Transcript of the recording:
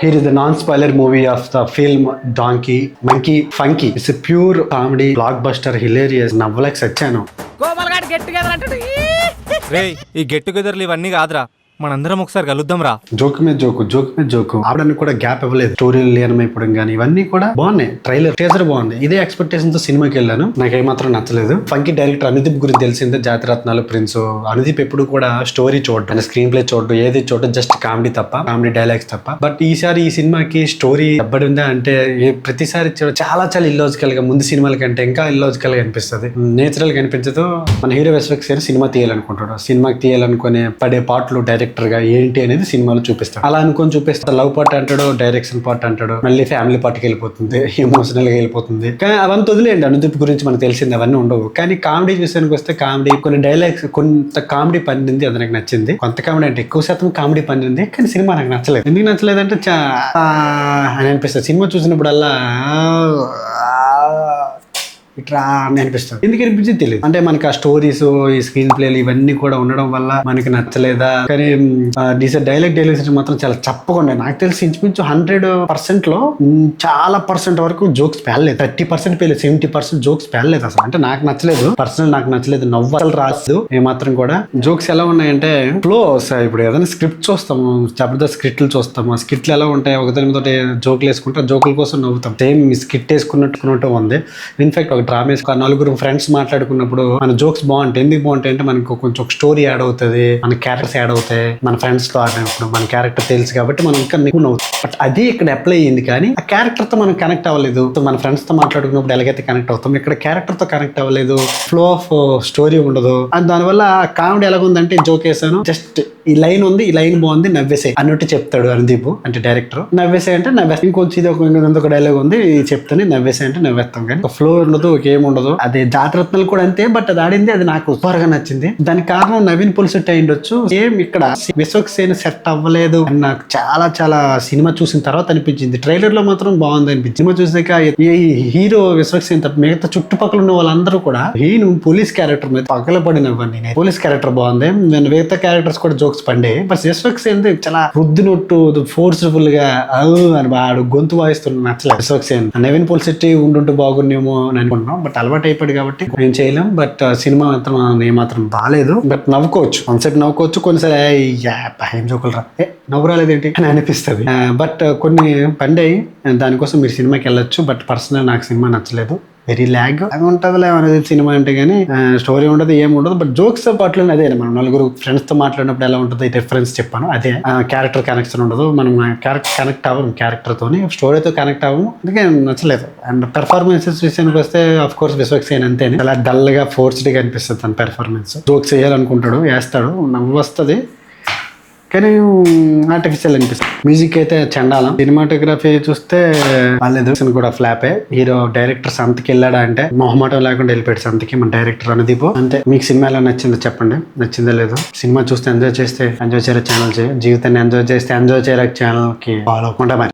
Here is the non-spoiler movie of the film Donkey Monkey Funky. It's a pure comedy blockbuster, hilarious. నవ్వలేక సచ్చాను Gopal అంటాడు ఈ get టుగెదర్లు ఇవన్నీ కాదురా మనందరం ఒకసారి కలుద్దాం రా. జోక్ మీద జోకు జోక్ మీద జోకు. ఆవిడని కూడా గ్యాప్ ఇవ్వలేదు. స్టోరీలు లీనమైపోవడం కానీ ఇవన్నీ కూడా బాగున్నాయి. ట్రైలర్ టీజర్ బాగుంది. ఇదే ఎక్స్పెక్టేషన్తో సినిమాకి వెళ్ళాను. నాకు ఏమాత్రం నచ్చలేదు. ఫంకీ డైరెక్టర్ అనుదీప్ గురించి తెలిసిందే. జాతిరత్నాలు ప్రిన్స్ అనుదీప్ ఎప్పుడు కూడా స్టోరీ చూడడం. స్క్రీన్ ప్లే చూడడం. ఏది చూడడం జస్ట్ కామెడీ తప్ప కామెడీ డైలాగ్స్ తప్ప. బట్ ఈసారి ఈ సినిమాకి స్టోరీ ఎబ్బడిందా అంటే ప్రతిసారి చాలా చాలా ఇల్లాజికల్గా ముందు సినిమాల కంటే ఇంకా ఇల్లాజికల్గా అనిపిస్తుంది. నేచురల్గా అనిపించదు. మన హీరో వెస్వెక్స్ సినిమా తీయాలనుకుంటాడు. సినిమాకి తీయాలనుకునే పడే పాటలు డైరెక్ట్ గా ఏంటి అనేది సినిమాలో చూపిస్తాడు. అలా అనుకొని చూపిస్తాడు. లవ్ పార్ట్ అంటాడు డైరెక్షన్ పార్ట్ అంటాడు మళ్ళీ ఫ్యామిలీ పార్ట్కి వెళ్ళిపోతుంది ఎమోషనల్గా వెళ్ళిపోతుంది. కానీ అవంతా వదిలేయండి. అనుదీప్ గురించి మనకు తెలిసింది అవన్నీ ఉండవు. కానీ కామెడీ విషయానికి వస్తే కామెడీ కొన్ని డైలాగ్స్ కొంత కామెడీ పండింది అది నాకు నచ్చింది. కొంత కామెడీ అంటే ఎక్కువ శాతం కామెడీ పండింది కానీ సినిమా నాకు నచ్చలేదు. ఎందుకు నచ్చలేదు అంటే చా అని అనిపిస్తుంది. సినిమా చూసినప్పుడల్లా ఇట్లా అని అనిపిస్తుంది. ఎందుకు అనిపించింది తెలియదు అంటే మనకి ఆ స్టోరీస్ ఈ స్క్రీన్ ప్లేలు ఇవన్నీ కూడా ఉండడం వల్ల మనకి నచ్చలేదా? కానీ డీసెంట్ డైలాగ్ డైలాగ్స్ మాత్రం చాలా చప్పగా ఉన్నాయి. నాకు తెలిసి ఇంచుమించు హండ్రెడ్ పర్సెంట్లో చాలా పర్సెంట్ వరకు జోక్స్ పేలలేదు థర్టీ పర్సెంట్ పేలేదు సెవెంటీ పర్సెంట్ జోక్స్ పేలలేదు అసలు. అంటే నాకు నచ్చలేదు. పర్సనల్ నాకు నచ్చలేదు. నవ్వలు రాదు. ఏమాత్రం కూడా. జోక్స్ ఎలా ఉన్నాయంటే ఫ్లో ఇప్పుడు ఏదైనా స్క్రిప్ట్ చూస్తాము. జబర్దస్త్ స్క్రిప్ట్లు చూస్తాము. ఆ స్క్రిప్ట్లు ఎలా ఉంటాయి ఒకదాని మీద జోకులు వేసుకుంటే జోకుల కోసం నవ్వుతాం. సేమ్ స్కిట్ వేసుకున్నట్టుకున్నట్టు ఉంది. ఇన్ఫాక్ట్ ఒక రామేష్ నలుగురు ఫ్రెండ్స్ మాట్లాడుకున్నప్పుడు మన జోక్స్ బాగుంటాయి. ఎందుకు బాగుంటాయి అంటే మనకు కొంచెం ఒక స్టోరీ యాడ్ అవుతుంది మన క్యారెక్టర్స్ యాడ్ అవుతాయి మన ఫ్రెండ్స్తో ఆడినప్పుడు మన క్యారెక్టర్ తెలుసు కాబట్టి మనం ఇంకా ఎక్కువ నవ్వుతాం బట్ అది ఇక్కడ అప్లై అయ్యింది కానీ ఆ క్యారెక్టర్తో మనం కనెక్ట్ అవ్వలేదు. మన ఫ్రెండ్స్తో మాట్లాడుకున్నప్పుడు ఎలాగైతే కనెక్ట్ అవుతాం ఇక్కడ క్యారెక్టర్తో కనెక్ట్ అవ్వలేదు. ఫ్లో ఆఫ్ స్టోరీ ఉండదు. అండ్ దానివల్ల కామెడీ ఎలాగుందంటే జోక్ వేసాను. జస్ట్ ఈ లైన్ ఉంది ఈ లైన్ బాగుంది నవ్వేసే అన్నట్టు చెప్తాడు అనుదీప్ అంటే డైరెక్టర్ నవ్వేసే అంటే నవ్వే ఇంకొంచెం ఇది ఒక డైలాగ్ ఉంది చెప్తాను నవ్వేసే అంటే నవ్వేస్తాం కానీ. ఒక ఫ్లో ఉండదు ఒక ఏం ఉండదు. అదే జాతరత్నాలు కూడా అంతే బట్ అది ఆడింది అది నాకు త్వరగా నచ్చింది. దానికి కారణం నవీన్ పులిసెట్ సెట్ ఉండొచ్చు. ఏం ఇక్కడ విశ్వక్ సేన సెట్ అవ్వలేదు అని నాకు చాలా చాలా సినిమా చూసిన తర్వాత అనిపించింది. ట్రైలర్లో మాత్రం బాగుంది అనిపించింది. సినిమా చూసాక ఈ హీరో విశ్వక్ సేన్ తప్ప మిగతా చుట్టుపక్కల ఉన్న వాళ్ళందరూ కూడా హీను పోలీస్ క్యారెక్టర్ మీద పగలపడినవ్వండి నేను పోలీస్ క్యారెక్టర్ బాగుంది. నేను మిగతా క్యారెక్టర్స్ కూడా జోక్స్ పండే బట్ విశ్వక్ ఏంటి చాలా రుద్దినట్టు ఫోర్స్ఫుల్గా అని వాడు గొంతు వాయిస్తున్న నచ్చలేదు విశ్వక్ సేన్ నవీన్ పులిసెట్టి ఉండుంటే బాగున్నేమో అని అనుకుంటున్నాం. బట్ అలవాటు అయిపోయాడు కాబట్టి నేను చేయలేం. బట్ uh, సినిమా మాత్రం ఏమాత్రం బాగాలేదు బట్ నవ్వుకోవచ్చు. కాన్సెప్ట్ నవ్వుకోవచ్చు. కొన్నిసారి ఏం జోకులు రా ఏ నవ్వు రాలేదేంటి అని అనిపిస్తుంది. బట్ uh, uh, కొన్ని పండాయి దానికోసం మీరు సినిమాకి వెళ్ళొచ్చు. బట్ పర్సనల్ నాకు సినిమా నచ్చలేదు. వెరీ ల్యాగ్ అది ఉంటుందిలే అనేది సినిమా అంటే కానీ స్టోరీ ఉండదు ఏమి ఉండదు బట్ జోక్స్ పాటలు అదే మనం నలుగురు ఫ్రెండ్స్తో మాట్లాడినప్పుడు ఎలా ఉంటుంది డిఫరెన్స్ చెప్పాను అదే. క్యారెక్టర్ కనెక్షన్ ఉండదు మనం క్యారెక్టర్ కనెక్ట్ అవ్వము క్యారెక్టర్ తోని స్టోరీతో కనెక్ట్ అవ్వము అందుకే నచ్చలేదు. అండ్ పెర్ఫార్మెన్సెస్ విషయానికి వస్తే ఆఫ్ కోర్స్ విశ్వక్సేన్ అంతే చాలా డల్గా ఫోర్స్డ్గా అనిపిస్తుంది తన పెర్ఫార్మెన్స్ జోక్స్ వేయాలనుకుంటాడు వేస్తాడు నవ్వు వస్తుంది కానీ ఆర్టిఫిషియల్ అనిపిస్తుంది. మ్యూజిక్ అయితే చండాలం. సినిమాటోగ్రఫీ చూస్తే వాళ్ళేదో కూడా ఫ్లాపే హీరో డైరెక్టర్ సంతకి వెళ్ళాడా అంటే మొహమాటం లేకుండా వెళ్ళిపోయాడు సంతకి మన డైరెక్టర్ అనుదీపు అంతే. మీకు సినిమా ఎలా నచ్చిందో చెప్పండి. నచ్చిందో లేదో. సినిమా చూస్తే ఎంజాయ్ చేస్తే ఎంజాయ్ చేయరా ఛానల్ చేయ. జీవితాన్ని ఎంజాయ్ చేస్తే ఎంజాయ్ చేయరా ఛానల్కి ఫాలో అవ్వకుండా మరి.